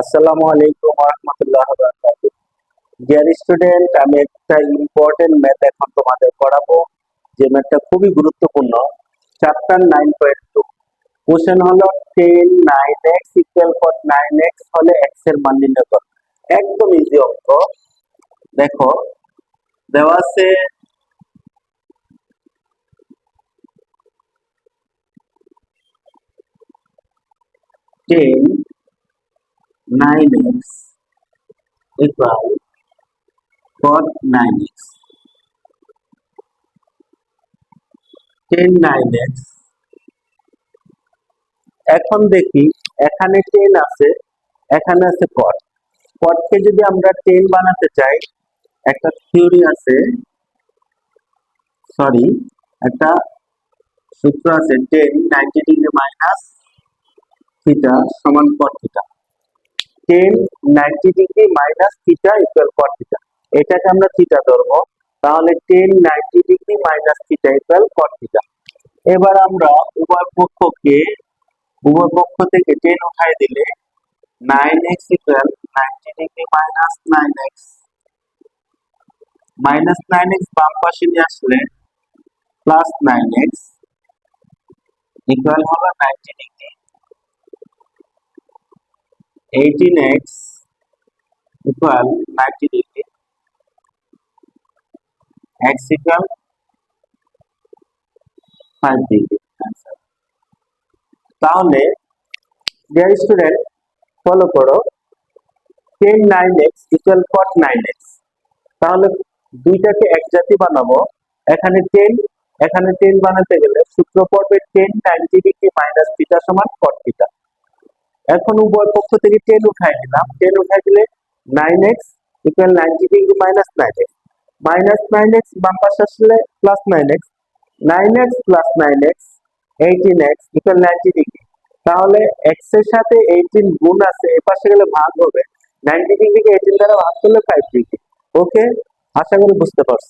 আসসালামু আলাইকুম রহমতুল্লাহ dear student আমি একটা ইম্পর্টেন্ট ম্যাথ এখন তোমাদের পড়াবো। যে ম্যাথটা খুবই গুরুত্বপূর্ণ। Chapter nine point two question হলো tan nine x equal for nine x হলে এক্সের মান নির্ণয় কর। একদম ইজি অঙ্ক দেখো, দেওয়া আছে tan nine x equal cot 9x 10 9x এখন দেখি, এখানে 10 আছে, এখানে আছে cot cot কে যদি আমরা 10 বানাতে চাই, একটা থিওরি আছে সরি একটা সূত্র আছে 10 90 ডিগ্রি মাইনাস থিটা সমান cot theta tan ninety degree minus theta equal cot theta এটাকে আমরা থিটা ধরবো। তাহলে tan ninety degree minus theta equal cot theta এবার আমরা উভয় পক্ষকে উভয় পক্ষ থেকে টেন উঠাই দিলে nine x equal ninety degree minus nine x minus nine x বাম পাশে নিয়ে আসলে প্লাস নাইন এক্স ইকুয়াল হলো ninety degree 18x equal 90 degree x equal 5 degree answer তাহলে ডিয়ার স্টুডেন্ট ফলো করো। 10 9x equal cot 9x তাহলে দুইটাকে এক জাতি বানাবো। এখানে 10 এখানে 10 বানাতে গেলে সূত্র পড়বে 10 90 ডিগ্রি মাইনাস থিটা সমান cot থিটা এখন উভয় পক্ষ থেকে টেন উঠাই দিলাম। টেন উঠাই দিলে nine x equal ninety degree minus nine x minus nine x বাম পাশে আসলে plus nine x nine x plus nine x eighteen x equal ninety degree তাহলে এক্সের সাথে এইটিন গুণ আছে, এ পাশে গেলে ভাগ হবে। নাইনটি ডিগ্রিকে এইটিন দ্বারা ভাগ করলে ফাইভ ডিগ্রি ওকে আশা করি বুঝতে পারছ।